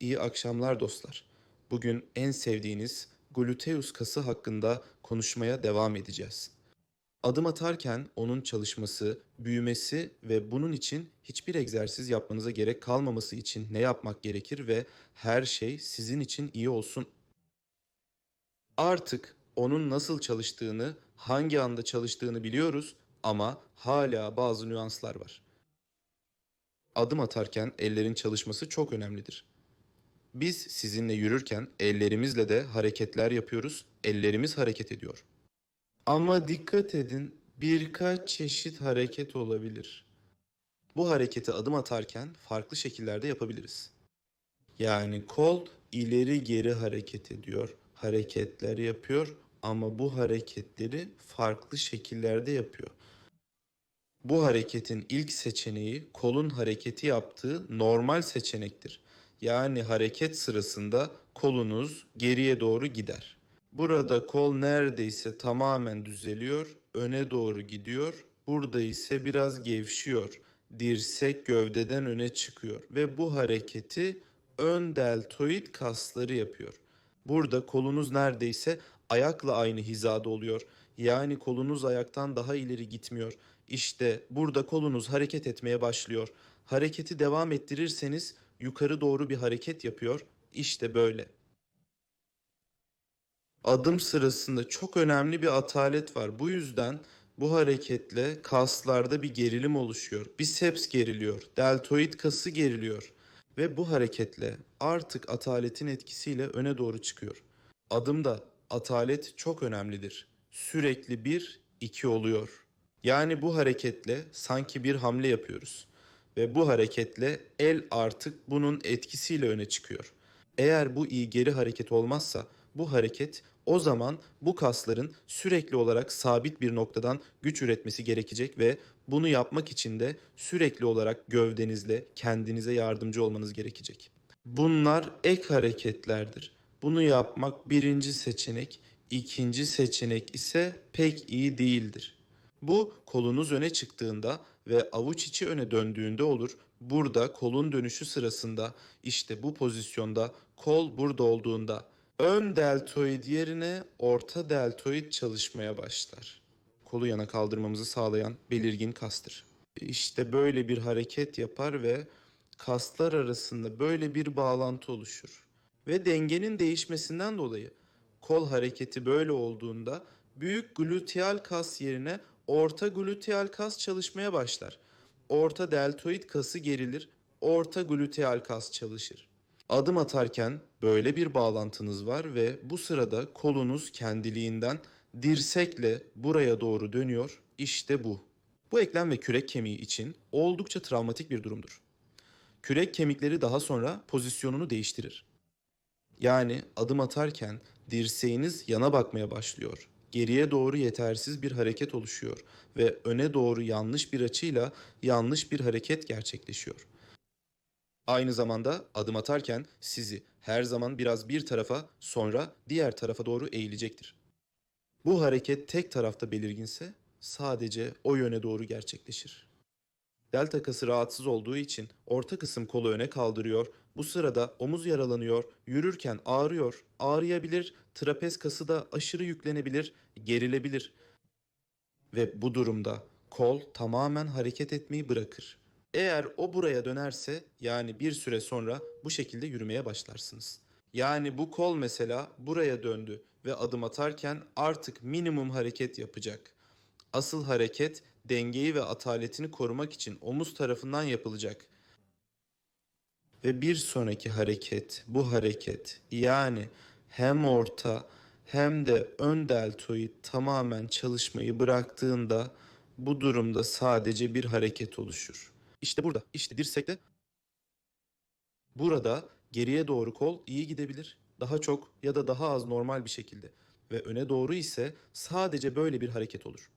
İyi akşamlar dostlar. Bugün en sevdiğiniz gluteus kası hakkında konuşmaya devam edeceğiz. Adım atarken onun çalışması, büyümesi ve bunun için hiçbir egzersiz yapmanıza gerek kalmaması için ne yapmak gerekir ve her şey sizin için iyi olsun. Artık onun nasıl çalıştığını, hangi anda çalıştığını biliyoruz ama hala bazı nüanslar var. Adım atarken ellerin çalışması çok önemlidir. Biz sizinle yürürken ellerimizle de hareketler yapıyoruz, ellerimiz hareket ediyor. Ama dikkat edin, birkaç çeşit hareket olabilir. Bu hareketi adım atarken farklı şekillerde yapabiliriz. Yani kol ileri geri hareket ediyor, hareketler yapıyor ama bu hareketleri farklı şekillerde yapıyor. Bu hareketin ilk seçeneği kolun hareketi yaptığı normal seçenektir. Yani hareket sırasında kolunuz geriye doğru gider. Burada kol neredeyse tamamen düzeliyor, öne doğru gidiyor. Burada ise biraz gevşiyor. Dirsek gövdeden öne çıkıyor ve bu hareketi ön deltoid kasları yapıyor. Burada kolunuz neredeyse ayakla aynı hizada oluyor. Yani kolunuz ayaktan daha ileri gitmiyor. İşte burada kolunuz hareket etmeye başlıyor. Hareketi devam ettirirseniz yukarı doğru bir hareket yapıyor. İşte böyle. Adım sırasında çok önemli bir atalet var. Bu yüzden bu hareketle kaslarda bir gerilim oluşuyor. Biceps geriliyor, deltoid kası geriliyor ve bu hareketle artık ataletin etkisiyle öne doğru çıkıyor. Adımda atalet çok önemlidir. Sürekli bir, iki oluyor. Yani bu hareketle sanki bir hamle yapıyoruz. Ve bu hareketle el artık bunun etkisiyle öne çıkıyor. Eğer bu iyi geri hareket olmazsa bu hareket o zaman bu kasların sürekli olarak sabit bir noktadan güç üretmesi gerekecek ve bunu yapmak için de sürekli olarak gövdenizle kendinize yardımcı olmanız gerekecek. Bunlar ek hareketlerdir. Bunu yapmak birinci seçenek, ikinci seçenek ise pek iyi değildir. Bu kolunuz öne çıktığında ve avuç içi öne döndüğünde olur. Burada kolun dönüşü sırasında işte bu pozisyonda kol burada olduğunda ön deltoid yerine orta deltoid çalışmaya başlar. Kolu yana kaldırmamızı sağlayan belirgin kastır. İşte böyle bir hareket yapar ve kaslar arasında böyle bir bağlantı oluşur. Ve dengenin değişmesinden dolayı kol hareketi böyle olduğunda büyük gluteal kas yerine orta gluteal kas çalışmaya başlar. Orta deltoid kası gerilir, orta gluteal kas çalışır. Adım atarken böyle bir bağlantınız var ve bu sırada kolunuz kendiliğinden dirsekle buraya doğru dönüyor. İşte bu. Bu eklem ve kürek kemiği için oldukça travmatik bir durumdur. Kürek kemikleri daha sonra pozisyonunu değiştirir. Yani adım atarken dirseğiniz yana bakmaya başlıyor. Geriye doğru yetersiz bir hareket oluşuyor ve öne doğru yanlış bir açıyla yanlış bir hareket gerçekleşiyor. Aynı zamanda adım atarken sizi her zaman biraz bir tarafa sonra diğer tarafa doğru eğilecektir. Bu hareket tek tarafta belirginse sadece o yöne doğru gerçekleşir. Delta kası rahatsız olduğu için orta kısım kolu öne kaldırıyor. Bu sırada omuz yaralanıyor, yürürken ağrıyor, ağrıyabilir, trapez kası da aşırı yüklenebilir, gerilebilir. Ve bu durumda kol tamamen hareket etmeyi bırakır. Eğer o buraya dönerse yani bir süre sonra bu şekilde yürümeye başlarsınız. Yani bu kol mesela buraya döndü ve adım atarken artık minimum hareket yapacak. Asıl hareket dengeyi ve ataletini korumak için omuz tarafından yapılacak. Ve bir sonraki hareket, bu hareket yani hem orta hem de ön deltoid tamamen çalışmayı bıraktığında bu durumda sadece bir hareket oluşur. İşte burada, işte dirsekte burada geriye doğru kol iyi gidebilir. Daha çok ya da daha az normal bir şekilde ve öne doğru ise sadece böyle bir hareket olur.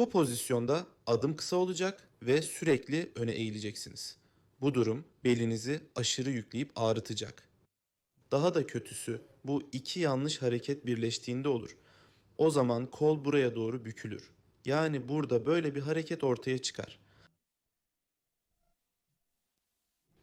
Bu pozisyonda adım kısa olacak ve sürekli öne eğileceksiniz. Bu durum belinizi aşırı yükleyip ağrıtacak. Daha da kötüsü bu iki yanlış hareket birleştiğinde olur. O zaman kol buraya doğru bükülür. Yani burada böyle bir hareket ortaya çıkar.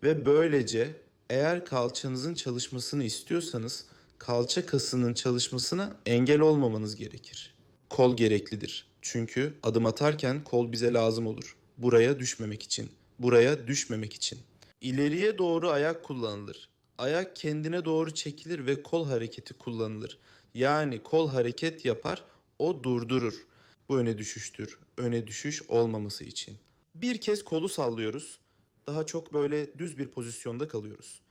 Ve böylece Eğer kalçanızın çalışmasını istiyorsanız kalça kasının çalışmasına engel olmamanız gerekir. Kol gereklidir. Çünkü adım atarken kol bize lazım olur. Buraya düşmemek için. Buraya düşmemek için. İleriye doğru ayak kullanılır. Ayak kendine doğru çekilir ve kol hareketi kullanılır. Yani kol hareket yapar, o durdurur. Bu öne düşüştür. Öne düşüş olmaması için. Bir kez kolu sallıyoruz. Daha çok böyle düz bir pozisyonda kalıyoruz.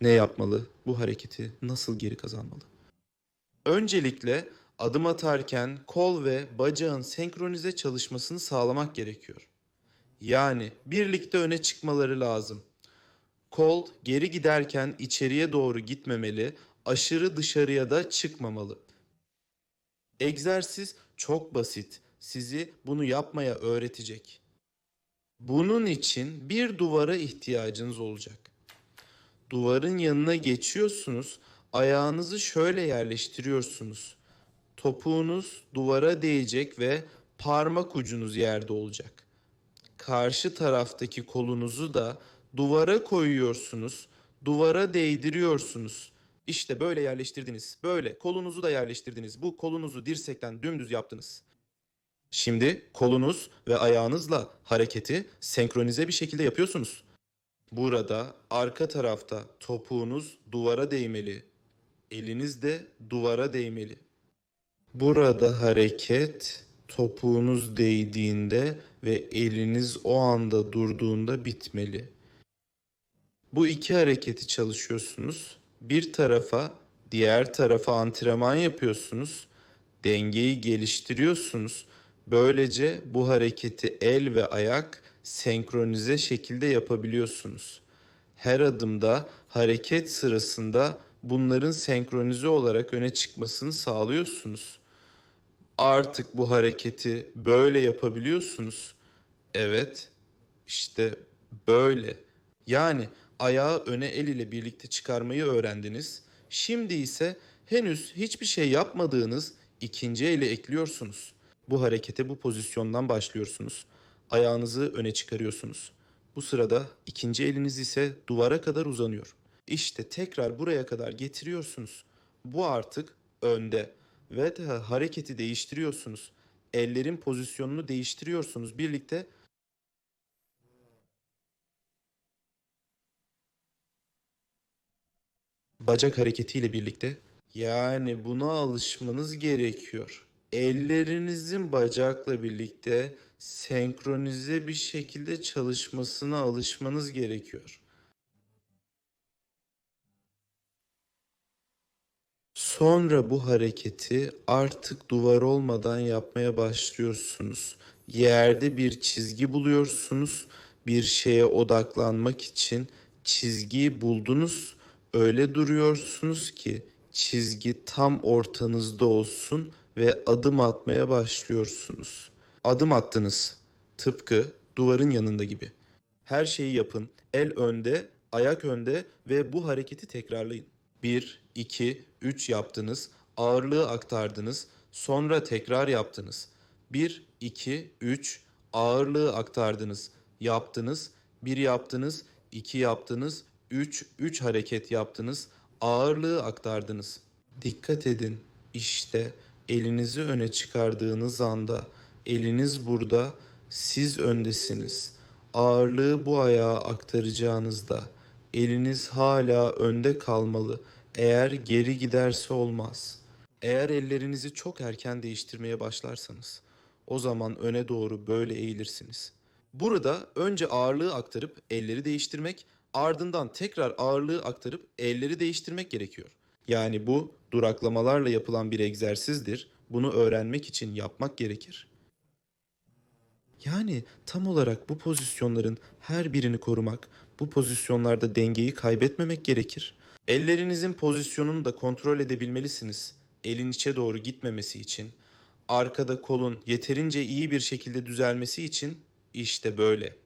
Ne yapmalı? Bu hareketi nasıl geri kazanmalı? Öncelikle adım atarken kol ve bacağın senkronize çalışmasını sağlamak gerekiyor. Yani birlikte öne çıkmaları lazım. Kol geri giderken içeriye doğru gitmemeli, aşırı dışarıya da çıkmamalı. Egzersiz çok basit. Sizi bunu yapmaya öğretecek. Bunun için bir duvara ihtiyacınız olacak. Duvarın yanına geçiyorsunuz, ayağınızı şöyle yerleştiriyorsunuz. Topuğunuz duvara değecek ve parmak ucunuz yerde olacak. Karşı taraftaki kolunuzu da duvara koyuyorsunuz, duvara değdiriyorsunuz. İşte böyle yerleştirdiniz. Böyle kolunuzu da yerleştirdiniz. Bu kolunuzu dirsekten dümdüz yaptınız. Şimdi kolunuz ve ayağınızla hareketi senkronize bir şekilde yapıyorsunuz. Burada arka tarafta topuğunuz duvara değmeli. Eliniz de duvara değmeli. Burada hareket topuğunuz değdiğinde ve eliniz o anda durduğunda bitmeli. Bu iki hareketi çalışıyorsunuz. Bir tarafa, diğer tarafa antrenman yapıyorsunuz. Dengeyi geliştiriyorsunuz. Böylece bu hareketi el ve ayak senkronize şekilde yapabiliyorsunuz. Her adımda hareket sırasında bunların senkronize olarak öne çıkmasını sağlıyorsunuz. Artık bu hareketi böyle yapabiliyorsunuz. Evet, işte böyle. Yani ayağı öne el ile birlikte çıkarmayı öğrendiniz. Şimdi ise henüz hiçbir şey yapmadığınız ikinci eli ekliyorsunuz. Bu harekete bu pozisyondan başlıyorsunuz. Ayağınızı öne çıkarıyorsunuz. Bu sırada ikinci eliniz ise duvara kadar uzanıyor. İşte tekrar buraya kadar getiriyorsunuz. Bu artık önde ve hareketi değiştiriyorsunuz. Ellerin pozisyonunu değiştiriyorsunuz. Birlikte bacak hareketiyle birlikte. Yani buna alışmanız gerekiyor. Ellerinizin bacakla birlikte senkronize bir şekilde çalışmasına alışmanız gerekiyor. Sonra bu hareketi artık duvar olmadan yapmaya başlıyorsunuz. Yerde bir çizgi buluyorsunuz. Bir şeye odaklanmak için çizgiyi buldunuz. Öyle duruyorsunuz ki çizgi tam ortanızda olsun ve adım atmaya başlıyorsunuz. Adım attınız. Tıpkı duvarın yanında gibi. Her şeyi yapın. El önde, ayak önde ve bu hareketi tekrarlayın. 1, 2, 3 yaptınız. Ağırlığı aktardınız. Sonra tekrar yaptınız. 1, 2, 3 ağırlığı aktardınız. Yaptınız. 1 yaptınız. 2 yaptınız. 3, 3 hareket yaptınız. Ağırlığı aktardınız. Dikkat edin. İşte elinizi öne çıkardığınız anda eliniz burada, siz öndesiniz. Ağırlığı bu ayağa aktaracağınızda eliniz hala önde kalmalı. Eğer geri giderse olmaz. Eğer ellerinizi çok erken değiştirmeye başlarsanız o zaman öne doğru böyle eğilirsiniz. Burada önce ağırlığı aktarıp elleri değiştirmek, ardından tekrar ağırlığı aktarıp elleri değiştirmek gerekiyor. Yani bu duraklamalarla yapılan bir egzersizdir. Bunu öğrenmek için yapmak gerekir. Yani tam olarak bu pozisyonların her birini korumak, bu pozisyonlarda dengeyi kaybetmemek gerekir. Ellerinizin pozisyonunu da kontrol edebilmelisiniz. Elin içe doğru gitmemesi için, arkada kolun yeterince iyi bir şekilde düzelmesi için işte böyle.